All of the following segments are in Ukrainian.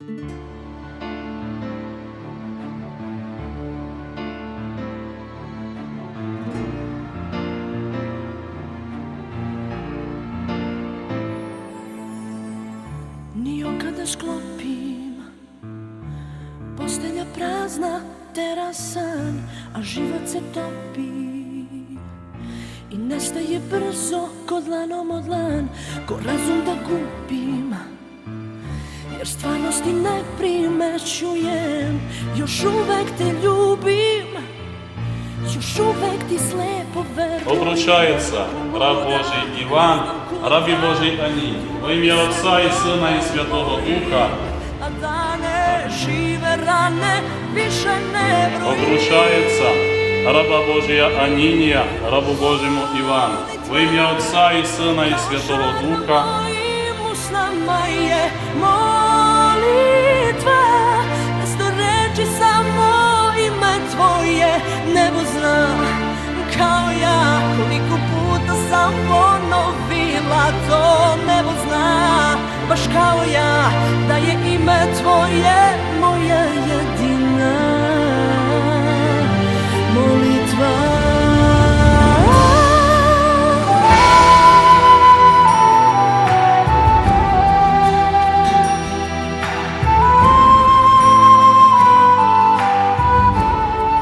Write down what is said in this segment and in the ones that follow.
Ni kada sklopim Postelja prazna, terasan A život se topi. I nestaje brzo ko dlanom od dlan Ko razum da gubim Jer stvarnosti ne primećujem Još uvek te ljubim Još uvek ti slepo verujem Обручається раб Божий Іван, рабі Божий Ані, во ім'я Отця і Сина і Святого Духа, A dane žive rane više ne brojim обручається раба Божия Анінія, рабу Божому Івану, во ім'я Отця і Сина і Святого Духа, Mojim usnama je molitva baš kao ja Da je ime tvoje moja jedina molitva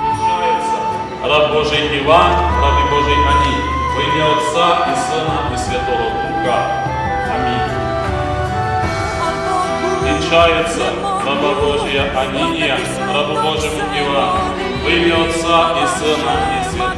обручається раб Божий Іван, Святого Духа. Амінь. Вінчається раба Божія Анінія, рабу Божому Івану, во ім'я Отця і Сина і Святого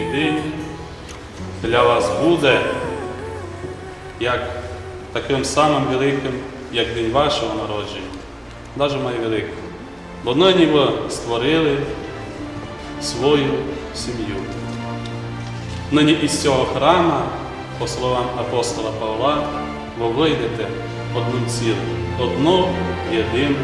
Нинішній для вас буде як таким самим великим, як день вашого народження, навіть найвеликим. Бо нині ви створили свою сім'ю. Нині із цього храма, по словам апостола Павла, ви вийдете одним цілим, одно єдине